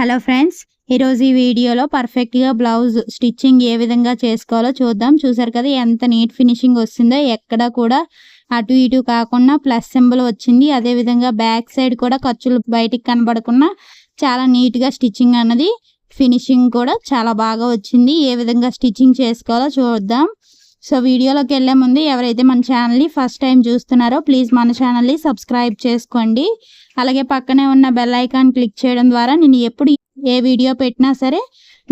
Hello friends ఈరోజు ఈ వీడియోలో పర్ఫెక్ట్గా బ్లౌజ్ స్టిచ్చింగ్ ఏ విధంగా చేసుకోవాలో చూద్దాం. చూసారు కదా ఎంత నీట్ ఫినిషింగ్ వస్తుందో ఎక్కడ కూడా అటు ఇటు కాకుండా ప్లస్ సింబల్ వచ్చింది. అదే విధంగా బ్యాక్ సైడ్ కూడా ఖర్చులు బయటికి కనబడకుండా చాలా నీట్గా స్టిచ్చింగ్ అన్నది ఫినిషింగ్ కూడా చాలా బాగా వచ్చింది. ఏ విధంగా స్టిచ్చింగ్ చేసుకోవాలో చూద్దాం. సో వీడియోలోకి వెళ్ళే ముందు ఎవరైతే మన ఛానల్ని ఫస్ట్ టైం చూస్తున్నారో ప్లీజ్ మన ఛానల్ని సబ్స్క్రైబ్ చేసుకోండి. అలాగే పక్కనే ఉన్న బెల్ ఐకాన్ క్లిక్ చేయడం ద్వారా నేను ఎప్పుడు ఏ వీడియో పెట్టినా సరే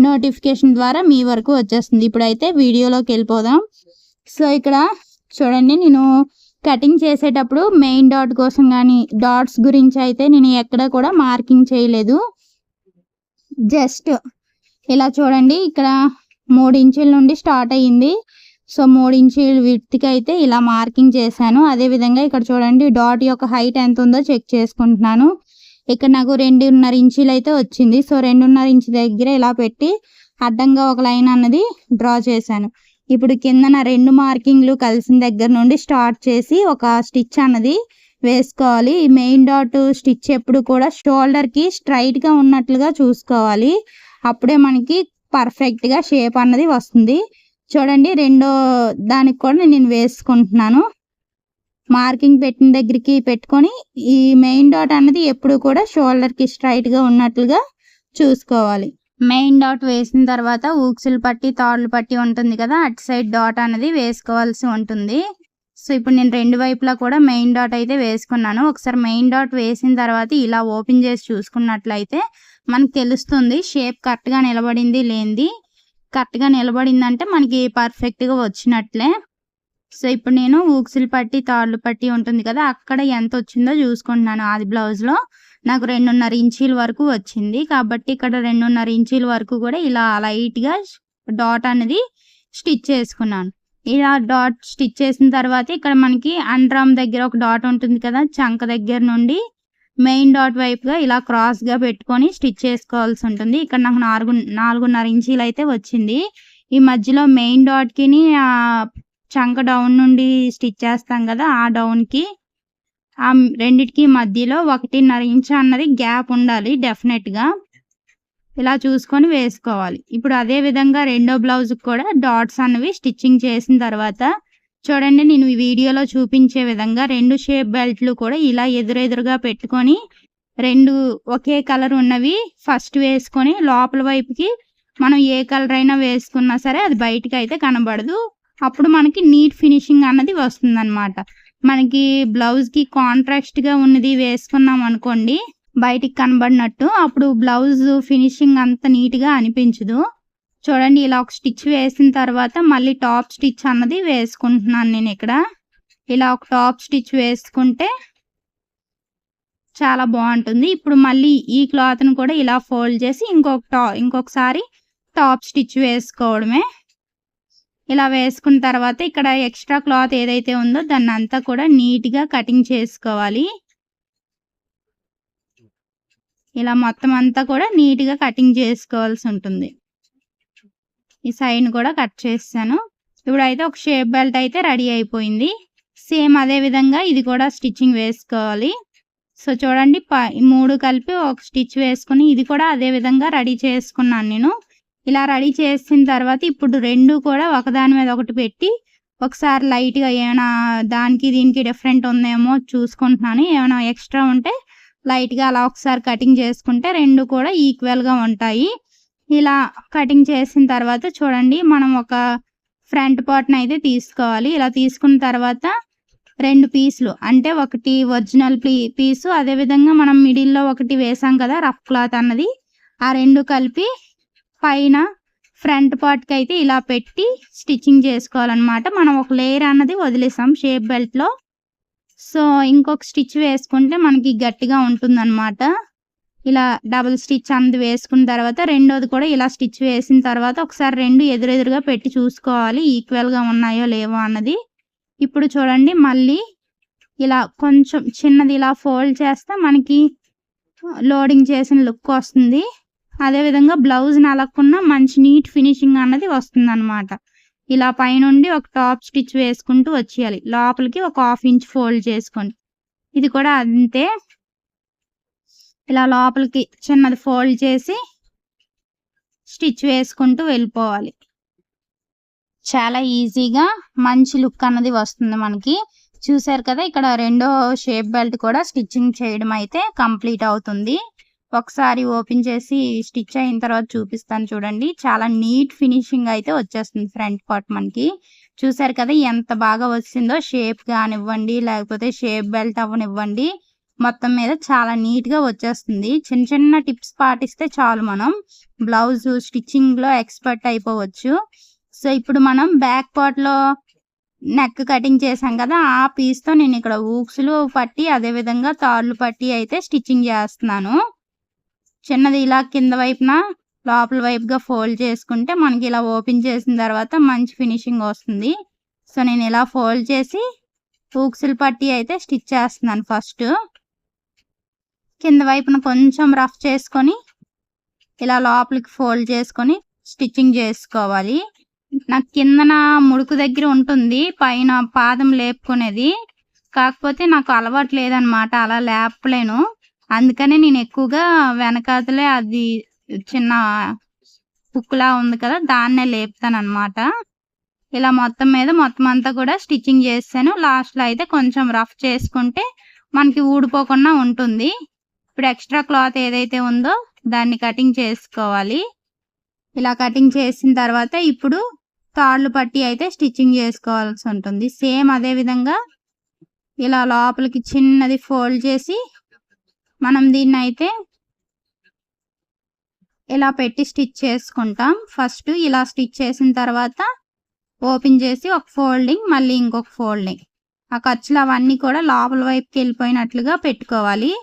నోటిఫికేషన్ ద్వారా మీ వరకు వచ్చేస్తుంది. ఇప్పుడైతే వీడియోలోకి వెళ్ళిపోదాం. సో ఇక్కడ చూడండి నేను కటింగ్ చేసేటప్పుడు మెయిన్ డాట్ కోసం కానీ డాట్స్ గురించి అయితే నేను ఎక్కడ కూడా మార్కింగ్ చేయలేదు. జస్ట్ ఇలా చూడండి ఇక్కడ మూడు ఇంచుల నుండి స్టార్ట్ అయ్యింది. సో మూడు ఇంచుల విడ్త్కి అయితే ఇలా మార్కింగ్ చేశాను. అదేవిధంగా ఇక్కడ చూడండి డాట్ యొక్క హైట్ ఎంత ఉందో చెక్ చేసుకుంటున్నాను. ఇక్కడ నాకు రెండున్నర ఇంచులు అయితే వచ్చింది. సో రెండున్నర ఇంచు దగ్గర ఇలా పెట్టి అడ్డంగా ఒక లైన్ అన్నది డ్రా చేశాను. ఇప్పుడు కిందన రెండు మార్కింగ్లు కలిసిన దగ్గర నుండి స్టార్ట్ చేసి ఒక స్టిచ్ అన్నది వేసుకోవాలి. ఈ మెయిన్ డాట్ స్టిచ్ ఎప్పుడు కూడా షోల్డర్కి స్ట్రైట్గా ఉన్నట్లుగా చూసుకోవాలి. అప్పుడే మనకి పర్ఫెక్ట్గా షేప్ అన్నది వస్తుంది. చూడండి రెండో దానికి కూడా నేను వేసుకుంటున్నాను. మార్కింగ్ పెట్టిన దగ్గరికి పెట్టుకొని ఈ మెయిన్ డాట్ అనేది ఎప్పుడు కూడా షోల్డర్కి స్ట్రైట్గా ఉన్నట్లుగా చూసుకోవాలి. మెయిన్ డాట్ వేసిన తర్వాత ఊక్సులు పట్టి తాళ్ళు పట్టి ఉంటుంది కదా అటు సైడ్ డాట్ అనేది వేసుకోవాల్సి ఉంటుంది. సో ఇప్పుడు నేను రెండు వైపులా కూడా మెయిన్ డాట్ అయితే వేసుకున్నాను. ఒకసారి మెయిన్ డాట్ వేసిన తర్వాత ఇలా ఓపెన్ చేసి చూసుకున్నట్లయితే మనకు తెలుస్తుంది షేప్ కరెక్ట్గా నిలబడింది లేనిది. కరెక్ట్గా నిలబడిందంటే మనకి పర్ఫెక్ట్గా వచ్చినట్లే. సో ఇప్పుడు నేను ఊక్సులు పట్టి తాళ్ళు పట్టి ఉంటుంది కదా అక్కడ ఎంత వచ్చిందో చూసుకుంటున్నాను. ఆది బ్లౌజ్లో నాకు రెండున్నర ఇంచీల వరకు వచ్చింది. కాబట్టి ఇక్కడ రెండున్నర ఇంచీల వరకు కూడా ఇలా లైట్గా డాట్ అనేది స్టిచ్ చేసుకున్నాను. ఇలా డాట్ స్టిచ్ చేసిన తర్వాత ఇక్కడ మనకి అండ్రామ్ దగ్గర ఒక డాట్ ఉంటుంది కదా చంక దగ్గర నుండి మెయిన్ డాట్ వైపుగా ఇలా క్రాస్గా పెట్టుకొని స్టిచ్ చేసుకోవాల్సి ఉంటుంది. ఇక్కడ నాకు నాలుగు నాలుగున్నర ఇంచీలు అయితే వచ్చింది. ఈ మధ్యలో మెయిన్ డాట్కి చంక డౌన్ నుండి స్టిచ్ చేస్తాం కదా ఆ డౌన్కి ఆ రెండిటికి మధ్యలో ఒకటిన్నర ఇంచ్ అన్నది గ్యాప్ ఉండాలి డెఫినెట్గా ఇలా చూసుకొని వేసుకోవాలి. ఇప్పుడు అదే విధంగా రెండో బ్లౌజ్కి కూడా డాట్స్ అన్నవి స్టిచ్చింగ్ చేసిన తర్వాత చూడండి నేను ఈ వీడియోలో చూపించే విధంగా రెండు షేప్ బెల్ట్లు కూడా ఇలా ఎదురెదురుగా పెట్టుకొని రెండు ఒకే కలర్ ఉన్నవి ఫస్ట్ వేసుకొని లోపల వైపుకి మనం ఏ కలర్ అయినా వేసుకున్నా సరే అది బయటకు అయితే కనబడదు. అప్పుడు మనకి నీట్ ఫినిషింగ్ అన్నది వస్తుందన్నమాట. మనకి బ్లౌజ్కి కాంట్రాస్ట్గా ఉన్నది వేసుకున్నాం అనుకోండి బయటికి కనబడినట్టు అప్పుడు బ్లౌజ్ ఫినిషింగ్ అంత నీట్గా అనిపించదు. చూడండి ఇలా ఒక స్టిచ్ వేసిన తర్వాత మళ్ళీ టాప్ స్టిచ్ అన్నది వేసుకుంటున్నాను నేను ఇక్కడ. ఇలా ఒక టాప్ స్టిచ్ వేసుకుంటే చాలా బాగుంటుంది. ఇప్పుడు మళ్ళీ ఈ క్లాత్ని కూడా ఇలా ఫోల్డ్ చేసి ఇంకొక టా ఇంకొకసారి టాప్ స్టిచ్ వేసుకోవడమే. ఇలా వేసుకున్న తర్వాత ఇక్కడ ఎక్స్ట్రా క్లాత్ ఏదైతే ఉందో దాన్ని అంతా కూడా నీట్గా కటింగ్ చేసుకోవాలి. ఇలా మొత్తం అంతా కూడా నీట్గా కటింగ్ చేసుకోవాల్సి ఉంటుంది. ఈ సైడ్ కూడా కట్ చేస్తాను. ఇప్పుడైతే ఒక షేప్ బెల్ట్ అయితే రెడీ అయిపోయింది. సేమ్ అదే విధంగా ఇది కూడా స్టిచ్చింగ్ వేసుకోవాలి. సో చూడండి మూడు కలిపి ఒక స్టిచ్ వేసుకుని ఇది కూడా అదే విధంగా రెడీ చేసుకున్నాను నేను. ఇలా రెడీ చేసిన తర్వాత ఇప్పుడు రెండు కూడా ఒకదాని మీద ఒకటి పెట్టి ఒకసారి లైట్గా ఏమైనా దానికి దీనికి డిఫరెంట్ ఉందేమో చూసుకుంటున్నాను. ఏమైనా ఎక్స్ట్రా ఉంటే లైట్గా అలా ఒకసారి కటింగ్ చేసుకుంటే రెండు కూడా ఈక్వల్గా ఉంటాయి. ఇలా కటింగ్ చేసిన తర్వాత చూడండి మనం ఒక ఫ్రంట్ పార్ట్ని అయితే తీసుకోవాలి. ఇలా తీసుకున్న తర్వాత రెండు పీసులు అంటే ఒకటి ఒరిజినల్ పీ పీసు అదేవిధంగా మనం మిడిల్లో ఒకటి వేసాం కదా రఫ్ క్లాత్ అన్నది ఆ రెండు కలిపి పైన ఫ్రంట్ పార్ట్కి అయితే ఇలా పెట్టి స్టిచ్చింగ్ చేసుకోవాలన్నమాట. మనం ఒక లేయర్ అన్నది వదిలేసాం షేప్ బెల్ట్లో సో ఇంకొక స్టిచ్ వేసుకుంటే మనకి గట్టిగా ఉంటుందన్నమాట. ఇలా డబుల్ స్టిచ్ అన్నది వేసుకున్న తర్వాత రెండోది కూడా ఇలా స్టిచ్ వేసిన తర్వాత ఒకసారి రెండు ఎదురెదురుగా పెట్టి చూసుకోవాలి. ఈక్వల్గా ఉన్నాయో లేవో అన్నది. ఇప్పుడు చూడండి మళ్ళీ ఇలా కొంచెం చిన్నది ఇలా ఫోల్డ్ చేస్తే మనకి లోడింగ్ చేసిన లుక్ వస్తుంది. అదేవిధంగా బ్లౌజ్ని అలక్కున్నా మంచి నీట్ ఫినిషింగ్ అన్నది వస్తుంది అనమాట ఇలా పైనుండి ఒక టాప్ స్టిచ్ వేసుకుంటూ వచ్చేయాలి. లోపలికి ఒక హాఫ్ ఇంచ్ ఫోల్డ్ చేసుకొని ఇది కూడా అంతే. ఇలా లోపలికి చిన్నది ఫోల్డ్ చేసి స్టిచ్ వేసుకుంటూ వెళ్ళిపోవాలి. చాలా ఈజీగా మంచి లుక్ అన్నది వస్తుంది మనకి. చూసారు కదా ఇక్కడ రెండో షేప్ బెల్ట్ కూడా స్టిచ్చింగ్ చేయడం అయితే కంప్లీట్ అవుతుంది. ఒకసారి ఓపెన్ చేసి స్టిచ్ అయిన తర్వాత చూపిస్తాను చూడండి. చాలా నీట్ ఫినిషింగ్ అయితే వచ్చేస్తుంది ఫ్రంట్ పార్ట్ మనకి. చూసారు కదా ఎంత బాగా వచ్చిందో షేప్ కానివ్వండి లేకపోతే షేప్ బెల్ట్ అవ్వనివ్వండి. మొత్తం మీద చాలా నీట్గా వచ్చేస్తుంది. చిన్న చిన్న టిప్స్ పాటిస్తే చాలు మనం. బ్లౌజ్ స్టిచ్చింగ్లో ఎక్స్పర్ట్ అయిపోవచ్చు. సో ఇప్పుడు మనం బ్యాక్ పార్ట్లో నెక్ కటింగ్ చేసాం కదా ఆ పీస్తో నేను ఇక్కడ ఊక్స్లు పట్టి అదే విధంగా తాళ్ళు పట్టి అయితే స్టిచ్చింగ్ చేస్తున్నాను. చిన్నది ఇలా కింద వైపున లోపల వైపుగా ఫోల్డ్ చేసుకుంటే మనకి ఇలా ఓపెన్ చేసిన తర్వాత మంచి ఫినిషింగ్ వస్తుంది. సో నేను ఇలా ఫోల్డ్ చేసి ఊక్సులు పట్టి అయితే స్టిచ్ చేస్తున్నాను ఫస్ట్. కింద వైపున కొంచెం రఫ్ చేసుకొని ఇలా లోపలికి ఫోల్డ్ చేసుకొని స్టిచ్చింగ్ చేసుకోవాలి. నాకు కిందన ముడుకు దగ్గర ఉంటుంది పైన పాదం లేపుకునేది. కాకపోతే నాకు అలవాటు లేదనమాట అలా లేపలేను. అందుకనే నేను ఎక్కువగా వెనకాతలే అది చిన్న పుక్కులా ఉంది కదా దాన్నే లేపుతాను ఇలా మొత్తం మీద మొత్తం అంతా కూడా స్టిచ్చింగ్ చేస్తాను లాస్ట్లో అయితే కొంచెం రఫ్ చేసుకుంటే మనకి ఊడిపోకుండా ఉంటుంది. ఇప్పుడు ఎక్స్ట్రా క్లాత్ ఏదైతే ఉందో దాన్ని కటింగ్ చేసుకోవాలి. ఇలా కటింగ్ చేసిన తర్వాత ఇప్పుడు తాళ్ళు పట్టి అయితే స్టిచ్చింగ్ చేసుకోవాల్సి ఉంటుంది. సేమ్ అదే విధంగా ఇలా లోపలికి చిన్నది ఫోల్డ్ చేసి మనం దీన్ని అయితే ఇలా పెట్టి స్టిచ్ చేసుకుంటాం. ఫస్ట్ ఇలా స్టిచ్ చేసిన తర్వాత ఓపెన్ చేసి ఒక ఫోల్డింగ్ మళ్ళీ ఇంకొక ఫోల్డింగ్. ఆ ఖర్చులు అవన్నీ కూడా లోపల వైపుకి వెళ్ళిపోయినట్లుగా పెట్టుకోవాలి.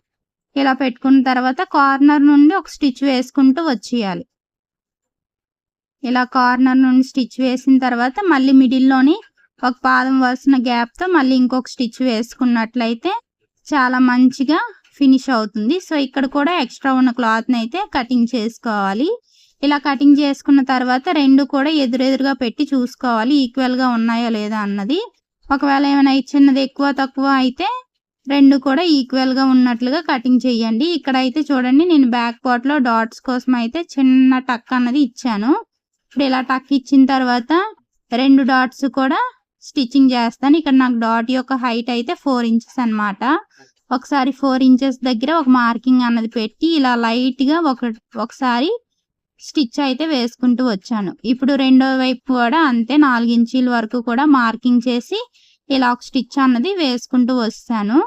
ఇలా పెట్టుకున్న తర్వాత కార్నర్ నుండి ఒక స్టిచ్ వేసుకుంటూ వచ్చేయాలి. ఇలా కార్నర్ నుండి స్టిచ్ వేసిన తర్వాత మళ్ళీ మిడిల్లోని ఒక పాదం వలసిన గ్యాప్తో మళ్ళీ ఇంకొక స్టిచ్ వేసుకున్నట్లయితే చాలా మంచిగా ఫినిష్ అవుతుంది. సో ఇక్కడ కూడా ఎక్స్ట్రా ఉన్న క్లాత్ని అయితే కటింగ్ చేసుకోవాలి. ఇలా కటింగ్ చేసుకున్న తర్వాత రెండు కూడా ఎదురెదురుగా పెట్టి చూసుకోవాలి. ఈక్వల్గా ఉన్నాయో లేదా అన్నది. ఒకవేళ ఏమైనా చిన్నది ఎక్కువ తక్కువ అయితే రెండు కూడా ఈక్వల్గా ఉన్నట్లుగా కటింగ్ చేయండి. ఇక్కడ అయితే చూడండి నేను బ్యాక్ పార్ట్లో డాట్స్ కోసం అయితే చిన్న టక్ అన్నది ఇచ్చాను. ఇప్పుడు ఇలా టక్ ఇచ్చిన తర్వాత రెండు డాట్స్ కూడా స్టిచ్చింగ్ చేస్తాను. ఇక్కడ నాకు డాట్ యొక్క హైట్ అయితే ఫోర్ ఇంచెస్ అనమాట ఒకసారి ఫోర్ ఇంచెస్ దగ్గర ఒక మార్కింగ్ అన్నది పెట్టి ఇలా లైట్గా ఒక ఒకసారి స్టిచ్ అయితే వేసుకుంటూ వచ్చాను. ఇప్పుడు రెండో వైపు కూడా అంతే నాలుగు ఇంచీల వరకు కూడా మార్కింగ్ చేసి ఇలా ఒక స్టిచ్ అన్నది వేసుకుంటూ వస్తాను.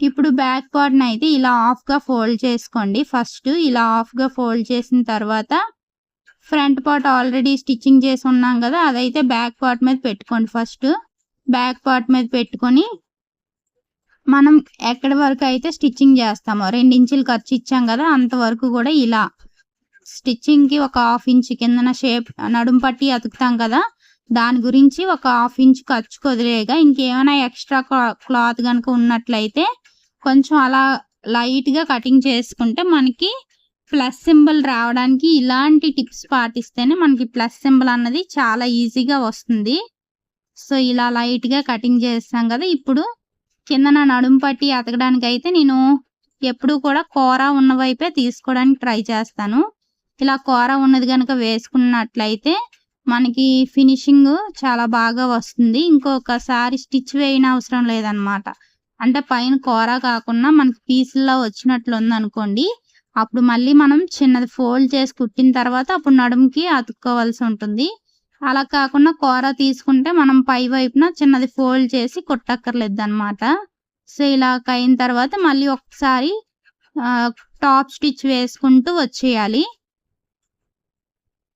ఇప్పుడు బ్యాక్ పార్ట్ని అయితే ఇలా ఆఫ్గా ఫోల్డ్ చేసుకోండి. ఫస్ట్ ఇలా ఆఫ్గా ఫోల్డ్ చేసిన తర్వాత ఫ్రంట్ పార్ట్ ఆల్రెడీ స్టిచ్చింగ్ చేసి ఉన్నాం కదా అదైతే బ్యాక్ పార్ట్ మీద పెట్టుకోండి. ఫస్ట్ బ్యాక్ పార్ట్ మీద పెట్టుకొని మనం ఎక్కడి వరకు అయితే స్టిచ్చింగ్ చేస్తామో ఇంచులు ఖర్చు ఇచ్చాం కదా అంతవరకు కూడా ఇలా స్టిచ్చింగ్కి ఒక హాఫ్ ఇంచ్ కిందన షేప్ నడుం పట్టి అతుకుతాం కదా దాని గురించి ఒక హాఫ్ ఇంచ్ ఖర్చు కుదిరేగా ఇంకేమైనా ఎక్స్ట్రా క్లాత్ కనుక ఉన్నట్లయితే కొంచెం అలా లైట్గా కటింగ్ చేసుకుంటే మనకి ప్లస్ సింబల్ రావడానికి ఇలాంటి టిప్స్ పాటిస్తేనే మనకి ప్లస్ సింబల్ అన్నది చాలా ఈజీగా వస్తుంది. సో ఇలా లైట్గా కటింగ్ చేస్తాం కదా! ఇప్పుడు కింద నా నడుము పట్టి అతకడానికి అయితే నేను ఎప్పుడు కూడా కూర ఉన్న వైపే తీసుకోవడానికి ట్రై చేస్తాను. ఇలా కూర ఉన్నది కనుక వేసుకున్నట్లయితే మనకి ఫినిషింగ్ చాలా బాగా వస్తుంది. ఇంకొకసారి స్టిచ్ వేయని అవసరం లేదనమాట అంటే పైన కూర కాకుండా మనకి పీసుల్లో వచ్చినట్లు ఉంది అనుకోండి అప్పుడు మళ్ళీ మనం చిన్నది ఫోల్డ్ చేసి కుట్టిన తర్వాత అప్పుడు నడుముకి అతుక్కోవాల్సి ఉంటుంది. అలా కాకుండా కూర తీసుకుంటే మనం పై వైపున చిన్నది ఫోల్డ్ చేసి కుట్టక్కర్లేదు అనమాట సో ఇలా అయిన తర్వాత మళ్ళీ ఒకసారి టాప్ స్టిచ్ వేసుకుంటూ వచ్చేయాలి.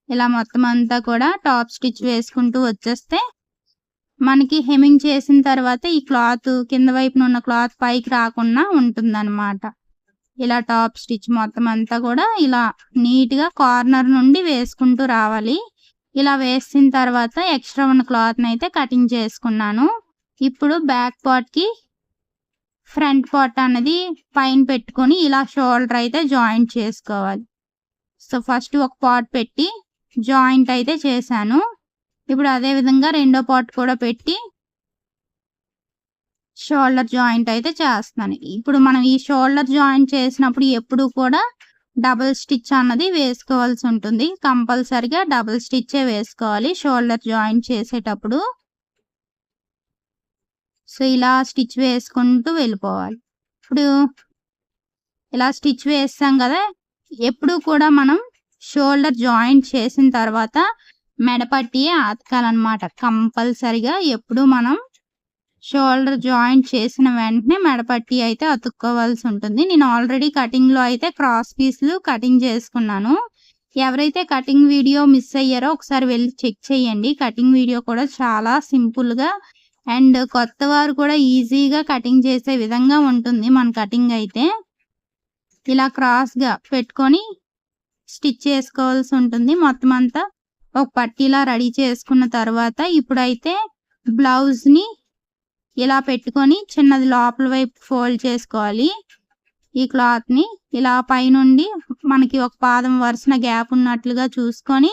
ఇలా మొత్తం అంతా కూడా టాప్ స్టిచ్ వేసుకుంటూ వచ్చేస్తే మనకి హెమింగ్ చేసిన తర్వాత ఈ క్లాత్ కింద వైపున ఉన్న క్లాత్ పైకి రాకుండా ఉంటుందన్నమాట. ఇలా టాప్ స్టిచ్ మొత్తం అంతా కూడా ఇలా నీట్గా కార్నర్ నుండి వేసుకుంటూ రావాలి. ఇలా వేసిన తర్వాత ఎక్స్ట్రా ఉన్న క్లాత్ని అయితే కటింగ్ చేసుకున్నాను. ఇప్పుడు బ్యాక్ పార్ట్కి ఫ్రంట్ పార్ట్ అనేది పైన పెట్టుకొని ఇలా షోల్డర్ అయితే జాయింట్ చేసుకోవాలి. సో ఫస్ట్ ఒక పార్ట్ పెట్టి జాయింట్ అయితే చేశాను. ఇప్పుడు అదే విధంగా రెండో పార్ట్ కూడా పెట్టి షోల్డర్ జాయింట్ అయితే చేస్తున్నాను. ఇప్పుడు మనం ఈ షోల్డర్ జాయింట్ చేసినప్పుడు ఎప్పుడు కూడా డబుల్ స్టిచ్ అన్నది వేసుకోవాల్సి ఉంటుంది. కంపల్సరిగా డబుల్ స్టిచ్చే వేసుకోవాలి షోల్డర్ జాయింట్ చేసేటప్పుడు. సో ఇలా స్టిచ్ వేసుకుంటూ వెళ్ళిపోవాలి. ఇప్పుడు ఇలా స్టిచ్ వేస్తాం కదా ఎప్పుడు కూడా మనం షోల్డర్ జాయింట్ చేసిన తర్వాత మెడపట్టి అతకాలన్నమాట కంపల్సరిగా ఎప్పుడు మనం షోల్డర్ జాయింట్ చేసిన వెంటనే మెడపట్టి అయితే అతుక్కోవాల్సి ఉంటుంది. నేను ఆల్రెడీ కటింగ్లో అయితే క్రాస్ పీస్లు కటింగ్ చేసుకున్నాను. ఎవరైతే కటింగ్ వీడియో మిస్ అయ్యారో ఒకసారి వెళ్ళి చెక్ చేయండి. కటింగ్ వీడియో కూడా చాలా సింపుల్గా అండ్ కొత్త వారు కూడా ఈజీగా కటింగ్ చేసే విధంగా ఉంటుంది మన కటింగ్ అయితే. ఇలా క్రాస్గా పెట్టుకొని స్టిచ్ చేసుకోవాల్సి ఉంటుంది. మొత్తం అంతా ఒక పట్టీలా రెడీ చేసుకున్న తర్వాత ఇప్పుడైతే బ్లౌజ్ని ఇలా పెట్టుకొని చిన్నది లోపల వైపు ఫోల్డ్ చేసుకోవాలి. ఈ క్లాత్ని ఇలా పైనుండి మనకి ఒక పాదం వరుసన గ్యాప్ ఉన్నట్లుగా చూసుకొని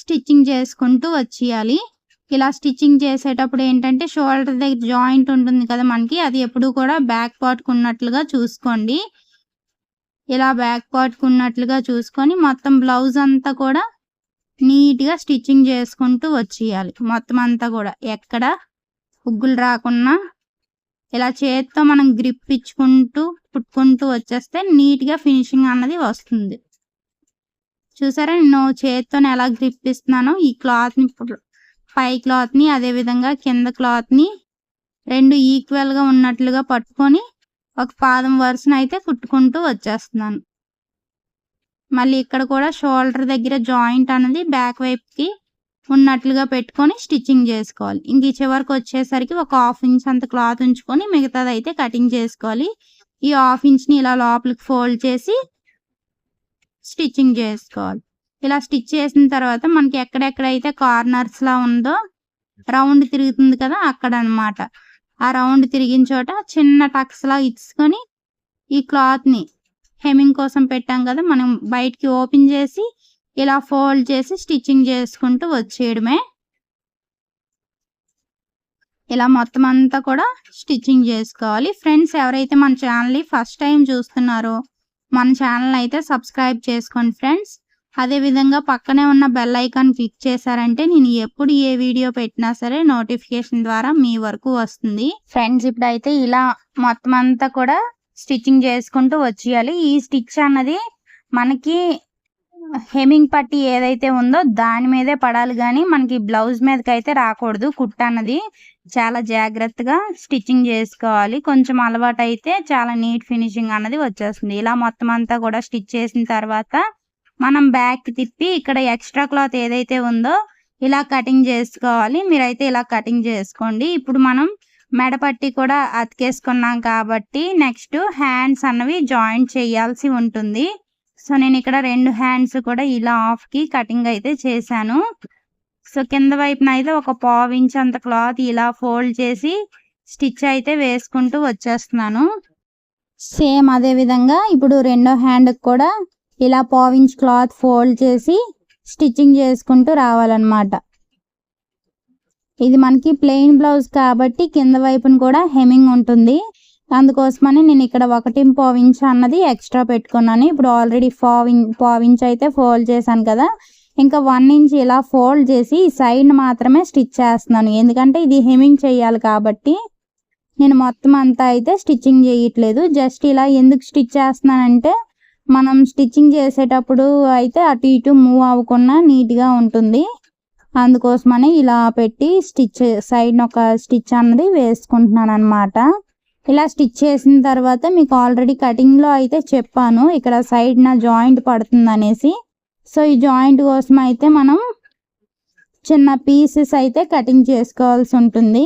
స్టిచ్చింగ్ చేసుకుంటూ వచ్చేయాలి. ఇలా స్టిచ్చింగ్ చేసేటప్పుడు ఏంటంటే షోల్డర్ దగ్గర జాయింట్ ఉంటుంది కదా మనకి అది ఎప్పుడు కూడా బ్యాక్ పార్ట్కి ఉన్నట్లుగా చూసుకోండి. ఇలా బ్యాక్ పార్ట్కి ఉన్నట్లుగా చూసుకొని మొత్తం బ్లౌజ్ అంతా కూడా నీట్గా స్టిచ్చింగ్ చేసుకుంటూ వచ్చేయాలి. మొత్తం అంతా కూడా ఎక్కడ ఉగ్గులు రాకుండా ఇలా చేతితో మనం గ్రిప్ ఇచ్చుకుంటూ పుట్టుకుంటూ వచ్చేస్తే నీట్గా ఫినిషింగ్ అన్నది వస్తుంది. చూసారా నేను చేతితో ఎలా గ్రిప్ ఇస్తున్నానో? ఈ క్లాత్ని పై క్లాత్ని అదేవిధంగా కింద క్లాత్ని రెండు ఈక్వల్గా ఉన్నట్లుగా పట్టుకొని ఒక పాదం వరుసను అయితే కుట్టుకుంటూ వచ్చేస్తున్నాను. మళ్ళీ ఇక్కడ కూడా షోల్డర్ దగ్గర జాయింట్ అనేది బ్యాక్ వైపుకి ఉన్నట్లుగా పెట్టుకొని స్టిచ్చింగ్ చేసుకోవాలి. ఇంక ఈ చివరికి వచ్చేసరికి ఒక హాఫ్ ఇంచ్ అంత క్లాత్ ఉంచుకొని మిగతాది అయితే కటింగ్ చేసుకోవాలి. ఈ హాఫ్ ఇంచ్ని ఇలా లోపలికి ఫోల్డ్ చేసి స్టిచ్చింగ్ చేసుకోవాలి. ఇలా స్టిచ్ చేసిన తర్వాత మనకి ఎక్కడెక్కడైతే కార్నర్స్ లా ఉందో రౌండ్ తిరుగుతుంది కదా అక్కడ అనమాట ఆ రౌండ్ తిరిగిన చోట చిన్న టక్స్లా ఇచ్చుకొని ఈ క్లాత్ని హెమింగ్ కోసం పెట్టాం కదా మనం బయటికి ఓపెన్ చేసి ఇలా ఫోల్డ్ చేసి స్టిచ్చింగ్ చేసుకుంటూ వచ్చేయడమే. ఇలా మొత్తం అంతా కూడా స్టిచ్చింగ్ చేసుకోవాలి. ఫ్రెండ్స్ ఎవరైతే మన ఛానల్ని ఫస్ట్ టైం చూస్తున్నారో మన ఛానల్ అయితే సబ్స్క్రైబ్ చేసుకోండి ఫ్రెండ్స్. అదే విధంగా పక్కనే ఉన్న బెల్ ఐకాన్ క్లిక్ చేశారంటే నేను ఎప్పుడు ఏ వీడియో పెట్టినా సరే నోటిఫికేషన్ ద్వారా మీ వరకు వస్తుంది. ఫ్రెండ్స్ ఇప్పుడైతే ఇలా మొత్తం అంతా కూడా స్టిచ్చింగ్ చేసుకుంటూ వచ్చేయాలి. ఈ స్టిచ్ అన్నది మనకి హెమింగ్ పట్టి ఏదైతే ఉందో దాని మీదే పడాలి కానీ మనకి బ్లౌజ్ మీదకి అయితే రాకూడదు. కుట్ట అన్నది చాలా జాగ్రత్తగా స్టిచ్చింగ్ చేసుకోవాలి. కొంచెం అలవాటు అయితే చాలా నీట్ ఫినిషింగ్ అన్నది వచ్చేస్తుంది. ఇలా మొత్తం అంతా కూడా స్టిచ్ చేసిన తర్వాత మనం బ్యాక్ తిప్పి ఇక్కడ ఎక్స్ట్రా క్లాత్ ఏదైతే ఉందో ఇలా కటింగ్ చేసుకోవాలి. మీరైతే ఇలా కటింగ్ చేసుకోండి. ఇప్పుడు మనం మెడపట్టి కూడా అతికేసుకున్నాం కాబట్టి నెక్స్ట్ హ్యాండ్స్ అన్నవి జాయింట్ చేయాల్సి ఉంటుంది. సో నేను ఇక్కడ రెండు హ్యాండ్స్ కూడా ఇలా ఆఫ్కి కటింగ్ అయితే చేశాను. సో కింద వైపున అయితే ఒక పావు ఇంచ్ అంత క్లాత్ ఇలా ఫోల్డ్ చేసి స్టిచ్ అయితే వేసుకుంటూ వచ్చేస్తున్నాను. సేమ్ అదే విధంగా ఇప్పుడు రెండో హ్యాండ్కి కూడా ఇలా పావించ్ క్లాత్ ఫోల్డ్ చేసి స్టిచ్చింగ్ చేసుకుంటూ రావాలన్నమాట. ఇది మనకి ప్లెయిన్ బ్లౌజ్ కాబట్టి కింద వైపున కూడా హెమింగ్ ఉంటుంది. అందుకోసమని నేను ఇక్కడ ఒకటి పావించ్ అన్నది ఎక్స్ట్రా పెట్టుకున్నాను. ఇప్పుడు ఆల్రెడీ పావు పావించ్ అయితే ఫోల్డ్ చేశాను కదా. ఇంకా వన్ ఇంచ్ ఇలా ఫోల్డ్ చేసి ఈ సైడ్ మాత్రమే స్టిచ్ చేస్తున్నాను. ఎందుకంటే ఇది హెమింగ్ చేయాలి కాబట్టి నేను మొత్తం అంతా అయితే స్టిచ్చింగ్ చేయట్లేదు. జస్ట్ ఇలా ఎందుకు స్టిచ్ చేస్తున్నానంటే మనం స్టిచ్చింగ్ చేసేటప్పుడు అయితే అటు ఇటు మూవ్ అవ్వకుండా నీట్గా ఉంటుంది. అందుకోసమని ఇలా పెట్టి స్టిచ్ సైడ్ ఒక స్టిచ్ అన్నది వేసుకుంటున్నాను అనమాట ఇలా స్టిచ్ చేసిన తర్వాత మీకు ఆల్రెడీ కటింగ్లో అయితే చెప్పాను ఇక్కడ సైడ్ నా జాయింట్ పడుతుంది అనేసి సో ఈ జాయింట్ కోసం అయితే మనం చిన్న పీసెస్ అయితే కటింగ్ చేసుకోవాల్సి ఉంటుంది.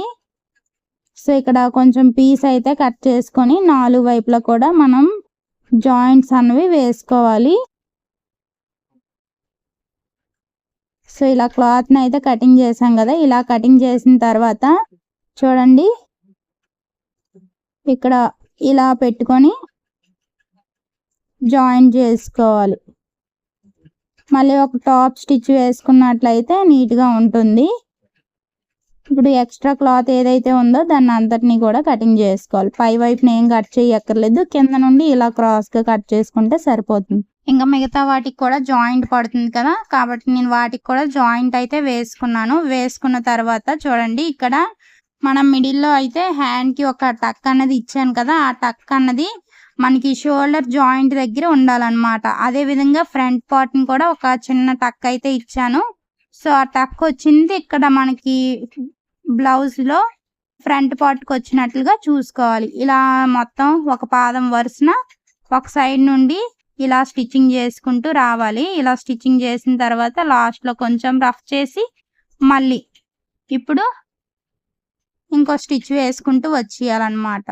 సో ఇక్కడ కొంచెం పీస్ అయితే కట్ చేసుకొని నాలుగు వైపులా కూడా మనం జాయింట్స్ అనేవి వేసుకోవాలి. సో ఇలా క్లాత్ని అయితే కటింగ్ చేసాం కదా ఇలా కటింగ్ చేసిన తర్వాత చూడండి. ఇక్కడ ఇలా పెట్టుకొని జాయిన్ చేసుకోవాలి. మళ్ళీ ఒక టాప్ స్టిచ్ వేసుకున్నట్లయితే నీట్గా ఉంటుంది. ఇప్పుడు ఎక్స్ట్రా క్లాత్ ఏదైతే ఉందో దాన్ని అంతటినీ కూడా కటింగ్ చేసుకోవాలి. పై వైపున ఏం కట్ చేయక్కర్లేదు. కింద నుండి ఇలా క్రాస్గా కట్ చేసుకుంటే సరిపోతుంది. ఇంకా మిగతా వాటికి కూడా జాయింట్ పడుతుంది కదా. కాబట్టి నేను వాటికి కూడా జాయింట్ అయితే వేసుకున్నాను. వేసుకున్న తర్వాత చూడండి ఇక్కడ మనం మిడిల్లో అయితే హ్యాండ్కి ఒక టక్ అన్నది ఇచ్చాను కదా. ఆ టక్ అన్నది మనకి షోల్డర్ జాయింట్ దగ్గర ఉండాలన్నమాట. అదే విధంగా ఫ్రంట్ పార్ట్ని కూడా ఒక చిన్న టక్ అయితే ఇచ్చాను. సో ఆ టక్ వచ్చింది. ఇక్కడ మనకి బ్లౌజ్లో ఫ్రంట్ పార్ట్కి వచ్చినట్లుగా చూసుకోవాలి. ఇలా మొత్తం ఒక పాదం వరుసన ఒక సైడ్ నుండి ఇలా స్టిచ్చింగ్ చేసుకుంటూ రావాలి. ఇలా స్టిచ్చింగ్ చేసిన తర్వాత లాస్ట్లో కొంచెం రఫ్ చేసి మళ్ళీ ఇప్పుడు ఇంకో స్టిచ్ వేసుకుంటూ వచ్చేయాలన్నమాట.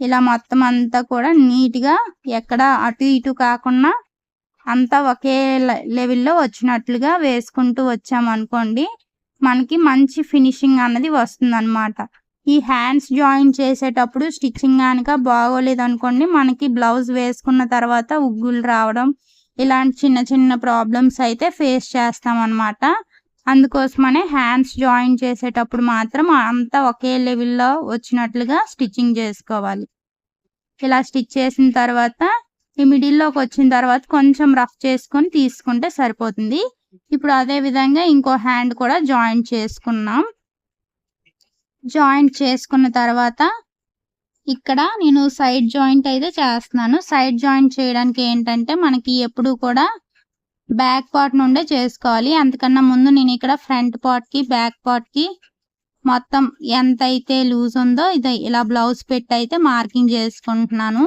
ఇలా మొత్తం అంతా కూడా నీట్గా ఎక్కడ అటు ఇటు కాకుండా అంతా ఒకే లెవెల్లో వచ్చినట్లుగా వేసుకుంటూ వచ్చామనుకోండి మనకి మంచి ఫినిషింగ్ అన్నది వస్తుంది అనమాట ఈ హ్యాండ్స్ జాయిన్ చేసేటప్పుడు స్టిచ్చింగ్ కనుక బాగోలేదు అనుకోండి మనకి బ్లౌజ్ వేసుకున్న తర్వాత ఉగ్గులు రావడం ఇలాంటి చిన్న చిన్న ప్రాబ్లమ్స్ అయితే ఫేస్ చేస్తాం అన్నమాట అందుకోసమనే హ్యాండ్స్ జాయిన్ చేసేటప్పుడు మాత్రం అంతా ఒకే లెవెల్లో వచ్చినట్లుగా స్టిచ్చింగ్ చేసుకోవాలి. ఇలా స్టిచ్ చేసిన తర్వాత ఈ మిడిల్లోకి వచ్చిన తర్వాత కొంచెం రఫ్ చేసుకొని తీసుకుంటే సరిపోతుంది. ఇప్పుడు అదే విధంగా ఇంకో హ్యాండ్ కూడా జాయింట్ చేసుకున్నాం. జాయింట్ చేసుకున్న తర్వాత ఇక్కడ నేను సైడ్ జాయింట్ అయితే చేస్తున్నాను. సైడ్ జాయింట్ చేయడానికి ఏంటంటే మనకి ఎప్పుడు కూడా బ్యాక్ పార్ట్ నుండే చేసుకోవాలి. అంతకన్నా ముందు నేను ఇక్కడ ఫ్రంట్ పార్ట్కి బ్యాక్ పార్ట్కి మొత్తం ఎంత అయితే లూజ్ ఉందో ఇది ఇలా బ్లౌజ్ పెట్టి అయితే మార్కింగ్ చేసుకుంటున్నాను.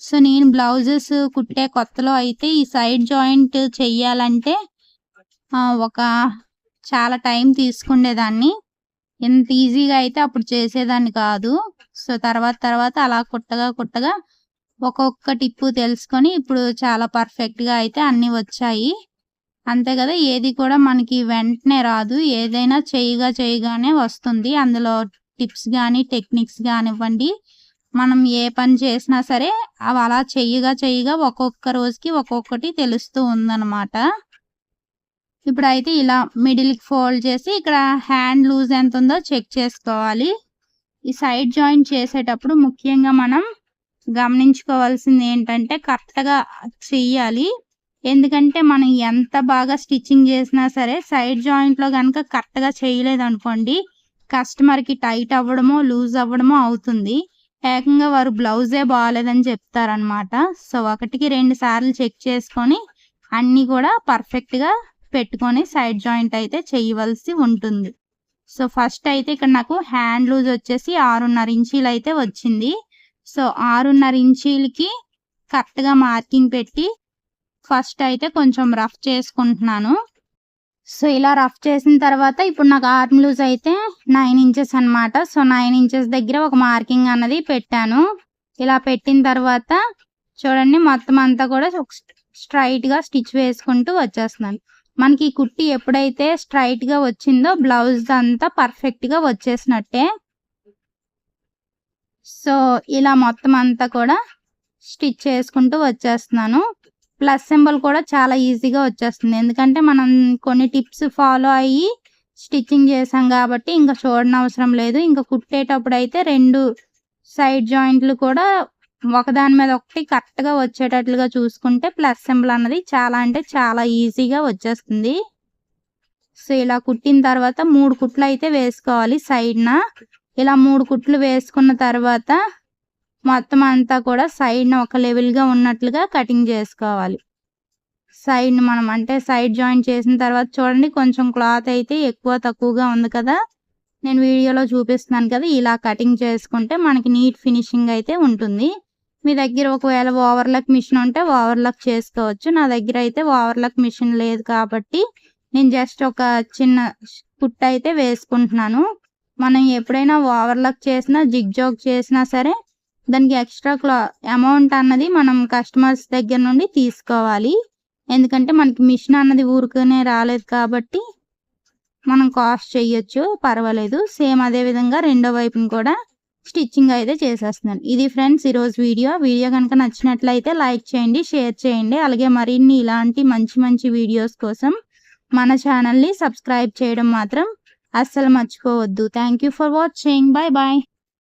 సో నేను బ్లౌజెస్ కుట్టే కొత్తలో అయితే ఈ సైడ్ జాయింట్ చెయ్యాలంటే ఒక చాలా టైం తీసుకునేదాన్ని ఎంత ఈజీగా అయితే అప్పుడు చేసేదాన్ని కాదు. సో తర్వాత తర్వాత అలా కుట్టగా కుట్టగా ఒక్కొక్క టిప్పు తెలుసుకొని ఇప్పుడు చాలా పర్ఫెక్ట్గా అయితే అన్నీ వచ్చాయి. అంతే కదా ఏది కూడా మనకి వెంటనే రాదు. ఏదైనా చేయగా చేయగానే వస్తుంది. అందులో టిప్స్ కానీ టెక్నిక్స్ కానివ్వండి మనం ఏ పని చేసినా సరే అవి అలా చెయ్యగా చెయ్యగా ఒక్కొక్క రోజుకి ఒక్కొక్కటి తెలుస్తూ ఉందన్నమాట. ఇప్పుడైతే ఇలా మిడిల్కి ఫోల్డ్ చేసి ఇక్కడ హ్యాండ్ లూజ్ ఎంత ఉందో చెక్ చేసుకోవాలి. ఈ సైడ్ జాయింట్ చేసేటప్పుడు ముఖ్యంగా మనం గమనించుకోవాల్సింది ఏంటంటే కరెక్ట్గా చెయ్యాలి ఎందుకంటే మనం ఎంత బాగా స్టిచ్చింగ్ చేసినా సరే సైడ్ జాయింట్లో కనుక కరెక్ట్గా చేయలేదు అనుకోండి కస్టమర్కి టైట్ అవ్వడమో లూజ్ అవ్వడమో అవుతుంది. ఏకంగా వారు బ్లౌజే బాగాలేదని చెప్తారనమాట సో ఒకటికి రెండు సార్లు చెక్ చేసుకొని అన్నీ కూడా పర్ఫెక్ట్గా పెట్టుకొని సైడ్ జాయింట్ అయితే చేయవలసి ఉంటుంది. సో ఫస్ట్ అయితే ఇక్కడ నాకు హ్యాండ్ లూజ్ వచ్చేసి ఆరున్నర ఇంచీలు అయితే వచ్చింది. సో ఆరున్నర ఇంచీలకి కరెక్ట్గా మార్కింగ్ పెట్టి ఫస్ట్ అయితే కొంచెం రఫ్ చేసుకుంటున్నాను. సో ఇలా రఫ్ చేసిన తర్వాత ఇప్పుడు నాకు ఆర్మ్ లూజ్ అయితే నైన్ ఇంచెస్ అనమాట సో నైన్ ఇంచెస్ దగ్గర ఒక మార్కింగ్ అన్నది పెట్టాను. ఇలా పెట్టిన తర్వాత చూడండి మొత్తం అంతా కూడా స్ట్రైట్గా స్టిచ్ వేసుకుంటూ వచ్చేస్తున్నాను. మనకి ఈ కుట్టి ఎప్పుడైతే స్ట్రైట్గా వచ్చిందో బ్లౌజ్ అంతా పర్ఫెక్ట్గా వచ్చేసినట్టే. సో ఇలా మొత్తం అంతా కూడా స్టిచ్ చేసుకుంటూ వచ్చేస్తున్నాను. ప్లస్ సింబల్ కూడా చాలా ఈజీగా వచ్చేస్తుంది. ఎందుకంటే మనం కొన్ని టిప్స్ ఫాలో అయ్యి స్టిచ్చింగ్ చేసాం కాబట్టి ఇంకా చూడనవసరం అవసరం లేదు. ఇంకా కుట్టేటప్పుడు అయితే రెండు సైడ్ జాయింట్లు కూడా ఒకదాని మీద ఒకటి కరెక్ట్గా వచ్చేటట్లుగా చూసుకుంటే ప్లస్ సింబల్ అన్నది చాలా అంటే చాలా ఈజీగా వచ్చేస్తుంది. సో ఇలా కుట్టిన తర్వాత మూడు కుట్లు అయితే వేసుకోవాలి సైడ్న. ఇలా మూడు కుట్లు వేసుకున్న తర్వాత మొత్తం అంతా కూడా సైడ్న ఒక లెవెల్గా ఉన్నట్లుగా కటింగ్ చేసుకోవాలి. సైడ్ని మనం అంటే సైడ్ జాయిన్ చేసిన తర్వాత చూడండి కొంచెం క్లాత్ అయితే ఎక్కువ తక్కువగా ఉంది కదా. నేను వీడియోలో చూపిస్తున్నాను కదా ఇలా కటింగ్ చేసుకుంటే మనకి నీట్ ఫినిషింగ్ అయితే ఉంటుంది. మీ దగ్గర ఒకవేళ ఓవర్లక్ మిషన్ ఉంటే ఓవర్లక్ చేసుకోవచ్చు. నా దగ్గర అయితే ఓవర్లక్ మిషన్ లేదు కాబట్టి నేను జస్ట్ ఒక చిన్న కుట్ అయితే వేసుకుంటున్నాను. మనం ఎప్పుడైనా ఓవర్లక్ చేసినా జిగ్ జాగ్ చేసినా సరే దానికి ఎక్స్ట్రా క్లా అమౌంట్ అన్నది మనం కస్టమర్స్ దగ్గర నుండి తీసుకోవాలి. ఎందుకంటే మనకి మిషన్ అన్నది ఊరుకునే రాలేదు కాబట్టి మనం కాస్ట్ చేయొచ్చు పర్వాలేదు. సేమ్ అదే విధంగా రెండో వైపుని కూడా స్టిచ్చింగ్ అయితే చేసేస్తున్నాను ఇది ఫ్రెండ్స్ ఈరోజు వీడియో. వీడియో కనుక నచ్చినట్లయితే లైక్ చేయండి షేర్ చేయండి. అలాగే మరిన్ని ఇలాంటి మంచి మంచి వీడియోస్ కోసం మన ఛానల్ని సబ్స్క్రైబ్ చేయడం మాత్రం అస్సలు మర్చిపోవద్దు. Thank you for watching. Bye bye.